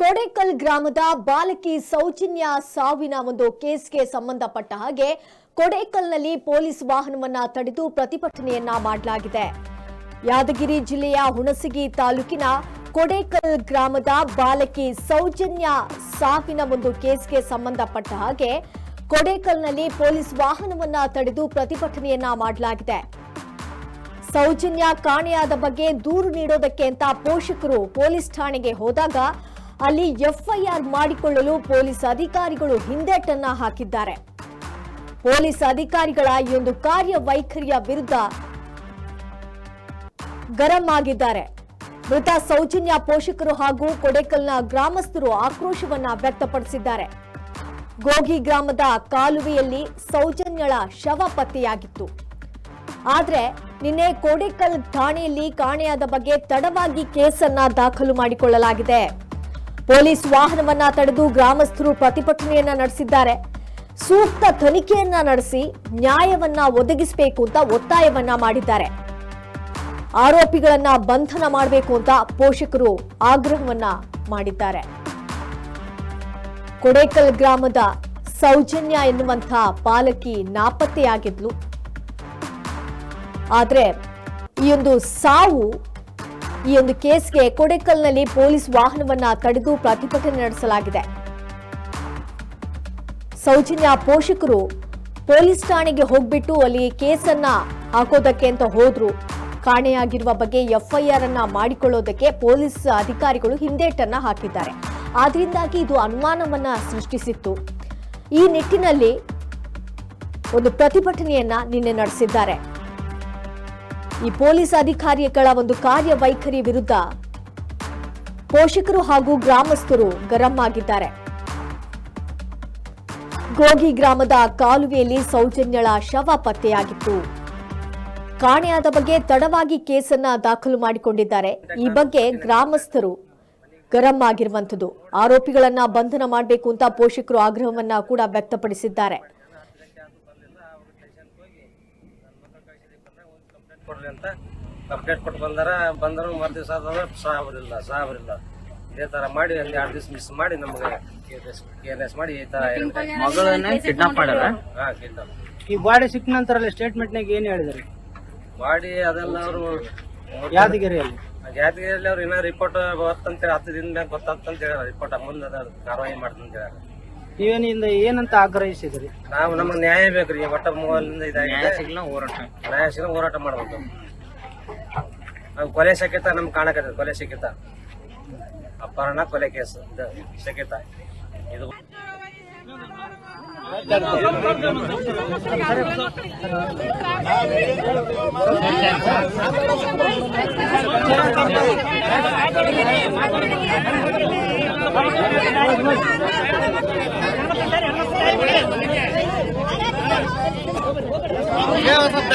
ಕೊಡೇಕಲ್ ಗ್ರಾಮದ ಬಾಲಕಿ ಸೌಜನ್ಯ ಸಾವಿನ ಒಂದು ಕೇಸ್ಗೆ ಸಂಬಂಧಪಟ್ಟ ಹಾಗೆ ಕೊಡೇಕಲ್ನಲ್ಲಿ ಪೊಲೀಸ್ ವಾಹನವನ್ನ ತಡೆದು ಪ್ರತಿಭಟನೆಯನ್ನ ಮಾಡಲಾಗಿದೆ. ಯಾದಗಿರಿ ಜಿಲ್ಲೆಯ ಹುಣಸಗಿ ತಾಲೂಕಿನ ಕೊಡೇಕಲ್ ಗ್ರಾಮದ ಬಾಲಕಿ ಸೌಜನ್ಯ ಸಾವಿನ ಒಂದು ಕೇಸ್ಗೆ ಸಂಬಂಧಪಟ್ಟ ಹಾಗೆ ಕೊಡೇಕಲ್ನಲ್ಲಿ ಪೊಲೀಸ್ ವಾಹನವನ್ನ ತಡೆದು ಪ್ರತಿಭಟನೆಯನ್ನ ಮಾಡಲಾಗಿದೆ. ಸೌಜನ್ಯ ಕಾಣೆಯಾದ ಬಗ್ಗೆ ದೂರು ನೀಡೋದಕ್ಕೆ ಅಂತ ಪೋಷಕರು ಪೊಲೀಸ್ ಠಾಣೆಗೆ ಹೋದಾಗ ಅಲ್ಲಿ ಎಫ್ಐಆರ್ ಮಾಡಿಕೊಳ್ಳಲು ಪೊಲೀಸ್ ಅಧಿಕಾರಿಗಳು ಹಿಂದೇಟನ್ನ ಹಾಕಿದ್ದಾರೆ. ಪೊಲೀಸ್ ಅಧಿಕಾರಿಗಳ ಈ ಒಂದು ಕಾರ್ಯವೈಖರಿಯ ವಿರುದ್ಧ ಗರಂ ಆಗಿದ್ದಾರೆ. ಮೃತ ಸೌಜನ್ಯ ಪೋಷಕರು ಹಾಗೂ ಕೊಡೇಕಲ್ನ ಗ್ರಾಮಸ್ಥರು ಆಕ್ರೋಶವನ್ನ ವ್ಯಕ್ತಪಡಿಸಿದ್ದಾರೆ. ಗೋಗಿ ಗ್ರಾಮದ ಕಾಲುವೆಯಲ್ಲಿ ಸೌಜನ್ಯಳ ಶವ ಪತ್ತೆಯಾಗಿತ್ತು. ಆದರೆ ನಿನ್ನೆ ಕೋಡೆಕಲ್ ಠಾಣೆಯಲ್ಲಿ ಕಾಣೆಯಾದ ಬಗ್ಗೆ ತಡವಾಗಿ ಕೇಸನ್ನ ದಾಖಲು ಮಾಡಿಕೊಳ್ಳಲಾಗಿದೆ. ಪೊಲೀಸ್ ವಾಹನವನ್ನ ತಡೆದು ಗ್ರಾಮಸ್ಥರು ಪ್ರತಿಭಟನೆಯನ್ನ ನಡೆಸಿದ್ದಾರೆ. ಸೂಕ್ತ ತನಿಖೆಯನ್ನ ನಡೆಸಿ ನ್ಯಾಯವನ್ನ ಒದಗಿಸಬೇಕು ಅಂತ ಒತ್ತಾಯವನ್ನ ಮಾಡಿದ್ದಾರೆ. ಆರೋಪಿಗಳನ್ನ ಬಂಧನ ಮಾಡಬೇಕು ಅಂತ ಪೋಷಕರು ಆಗ್ರಹವನ್ನ ಮಾಡಿದ್ದಾರೆ. ಕೊಡೇಕಲ್ ಗ್ರಾಮದ ಸೌಜನ್ಯ ಎನ್ನುವಂತಹ ಪಾಲಕಿ ನಾಪತ್ತೆಯಾಗಿದ್ಲು. ಆದ್ರೆ ಈ ಒಂದು ಸಾವು ಈ ಒಂದು ಕೇಸ್ಗೆ ಕೊಡೆಕಲ್ನಲ್ಲಿ ಪೊಲೀಸ್ ವಾಹನವನ್ನ ತಡೆದು ಪ್ರತಿಭಟನೆ ನಡೆಸಲಾಗಿದೆ. ಸೌಜನ್ಯ ಪೋಷಕರು ಪೊಲೀಸ್ ಠಾಣೆಗೆ ಹೋಗ್ಬಿಟ್ಟು ಅಲ್ಲಿ ಕೇಸನ್ನ ಹಾಕೋದಕ್ಕೆ ಅಂತ ಹೋದ್ರು. ಕಾಣೆಯಾಗಿರುವ ಬಗ್ಗೆ ಎಫ್ಐಆರ್ ಅನ್ನ ಮಾಡಿಕೊಳ್ಳೋದಕ್ಕೆ ಪೊಲೀಸ್ ಅಧಿಕಾರಿಗಳು ಹಿಂದೇಟನ್ನ ಹಾಕಿದ್ದಾರೆ. ಆದ್ರಿಂದಾಗಿ ಇದು ಅನುಮಾನವನ್ನ ಸೃಷ್ಟಿಸಿತ್ತು. ಈ ನಿಟ್ಟಿನಲ್ಲಿ ಒಂದು ಪ್ರತಿಭಟನೆಯನ್ನ ನಿನ್ನೆ ನಡೆಸಿದ್ದಾರೆ. ಈ ಪೊಲೀಸ್ ಅಧಿಕಾರಿಗಳ ಒಂದು ಕಾರ್ಯವೈಖರಿ ವಿರುದ್ಧ ಪೋಷಕರು ಹಾಗೂ ಗ್ರಾಮಸ್ಥರು ಗರಂ ಆಗಿದ್ದಾರೆ ಗೋಗಿ ಗ್ರಾಮದ ಕಾಲುವೆಯಲ್ಲಿ ಸೌಜನ್ಯಳ ಶವ ಪತ್ತೆಯಾಗಿತ್ತು. ಕಾಣೆಯಾದ ಬಗ್ಗೆ ತಡವಾಗಿ ಕೇಸನ್ನ ದಾಖಲು ಮಾಡಿಕೊಂಡಿದ್ದಾರೆ. ಈ ಬಗ್ಗೆ ಗ್ರಾಮಸ್ಥರು ಗರಂ ಆಗಿರುವಂತದ್ದು ಆರೋಪಿಗಳನ್ನ ಬಂಧನ ಮಾಡಬೇಕು ಅಂತ ಪೋಷಕರು ಆಗ್ರಹವನ್ನ ಕೂಡ ವ್ಯಕ್ತಪಡಿಸಿದ್ದಾರೆ. ಕೊಡ್ರಿ ಅಂತ ಅಪ್ಡೇಟ್ ಕೊಟ್ಟು ಬಂದಾರ. ಬಂದರು ಮರು ದಿವಸ ಆದ್ರೆ ಸಾಬ್ರಿಲ್ಲ ಸಾಬ್ರಿಲ್ಲ ಇದೇ ತರ ಮಾಡಿ ಅಲ್ಲಿ ಎರಡು ದಿವಸ ಮಿಸ್ ಮಾಡಿ ನಮ್ಗೆ ಎಸ್ ಮಾಡಿ ಈ ತರ ಮಗಳನ್ನ ಕಿಡ್ನಾಪ್ ಮಾಡ್ಯಾರ ಹಾ ಕಿಡ್ನಾಪ್ ಈ ಬಾಡಿ ಸಿಕ್ಕ ನಂತರಲ್ಲ ಸ್ಟೇಟ್ಮೆಂಟ್ನಾಗ ಏನ್ ಹೇಳಿದ್ರಿ? ಬಾಡಿ ಅದೆಲ್ಲ ಅವರು ಯಾದಗಿರಿಯಲ್ಲಿ? ಯಾದಗಿರಿಯಲ್ಲಿ ಅವ್ರು ಏನೋ ರಿಪೋರ್ಟ್ ಬರ್ತಂತೇಳಿ ಹತ್ತು ದಿನ ಮ್ಯಾಗ ಗೊತ್ತಾಗ್ತಂತ ಹೇಳ ರಿಪೋರ್ಟ್ ಮುಂದೆ ಅದ ಕಾರ್ವಾಯಿ ಮಾಡ್ತಂತ ಹೇಳ್ಯಾರ ನೀವೇನಿಂದ ಏನಂತ ಆಗ್ರಹಿಸಿದ್ರಿ? ನಾವು ನಮ್ಮ ನ್ಯಾಯ ಬೇಕ್ರಿ ಒಟ್ಟ ಮೂವಲ್ಲಿಂದ ಇದಾಗಿದೆ. ಸಿಗ್ಲ ಹೋರಾಟ. ನ್ಯಾಯ ಸಿಗ ಹೋರಾಟ ಮಾಡ್ಬೇಕು. ನಾವು ಕೊಲೆ ಸಕಿತ ನಮ್ಗೆ ಕಾಣಕತ್ತದ ಕೊಲೆ ಸಿಕ್ಕಿತ ಅಪಹರಣ ಕೊಲೆ ಕೇಸ್ ಇದು ಶಕ್ಯತ ಇದು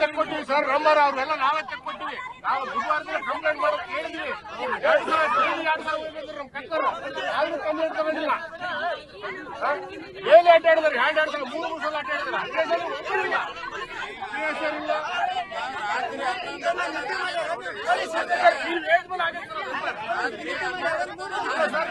ಚೆಕ್ ಕೊಟ್ಟಿವಿ ಸರ್ ನಂಬರ್ ಅವ್ರೆಲ್ಲ ನಾವೇ ಚೆಕ್ ಕೊಟ್ಟಿವಿ ನಾವು ಬುಧವಾರದಿಂದ ಕಂಪ್ಲೇಂಟ್ ಮಾಡಕ್ ಹೇಳಿದ್ವಿ. ಎರಡು ಸಾವಿರ ಡೈಲಿ ಕಂಪ್ಲೇಂಟ್ ತಗೊಂಡಿಲ್ಲ. ಏನ್ ಅಡ್ಡ ಆಡಿದಾರೆ ಹ್ಯಾಂಡ್ ಆಡ್ತಾರೆ ಮೂರು ಸಲ ಅಡ್ಡ ಆಡಿದಾರೆ ಹದಿನೈದು ಸಲ ಒಬ್ಬರಿಲ್ಲ ಸಿಎಸ್ಆರ್ ಇಲ್ಲ. ನೀವು ಹೇಳಿದ್ಮೇಲೆ ಆಗೈತೆ ಸರ್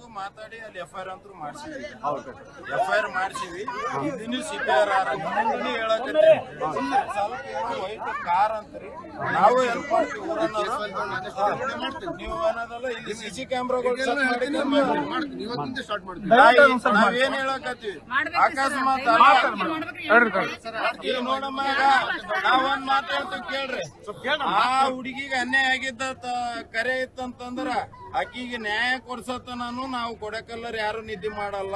ಮಾತಾಡಿ ಅಲ್ಲಿ ಎಫ್ ಐ ಆರ್ ಅಂತೂ ಮಾಡ್ಸಿವಿ ಎಫ್ ಐ ಆರ್ ಮಾಡ್ಸಿವಿ ಇದನ್ನು ಸಿ ಪಿ ಆರ್ ಆರ್ ಹೇಳಕತ್ತೀವಿ ಸ್ವಲ್ಪ ಏನೋ ವೈಟ್ ಕಾರ್ ಅಂತ್ರಿ. ನಾವು ಹೆಲ್ಪ್ ಮಾಡ್ತೀವಿ ಊರನ್ನೋರು. ನೀವು ಅನ್ನೋದಲ್ಲ ಇಲ್ಲಿ ಸಿ ಸಿ ಕ್ಯಾಮ್ರಾಗಳು ಚೆಕ್ ಇವತ್ತಿಂದ ಸ್ಟಾರ್ಟ್ ಮಾಡ್ತೀವಿ ನಾವೇನ್ ಹೇಳಕತ್ತೀವಿ? ಅಕಸ್ಮಾತ್ ಈಗ ನೋಡಮ್ಮ ನಾವೊಂದ್ ಮಾತಾಡ್ತೀವಿ ಕೇಳ್ರಿ. ಆ ಹುಡುಗಿಗೆ ಅನ್ಯಾಯ ಆಗಿದ್ದ ತ- ಕರೆ ಇತ್ತಂತಂದ್ರ ಆಕಿಗೆ ನ್ಯಾಯ ಕೊಡ್ಸತ್ತ ನಾನು ನಾವು ಕೊಡಕಲ್ಲರ್ ಯಾರು ನಿದ್ದೆ ಮಾಡಲ್ಲ.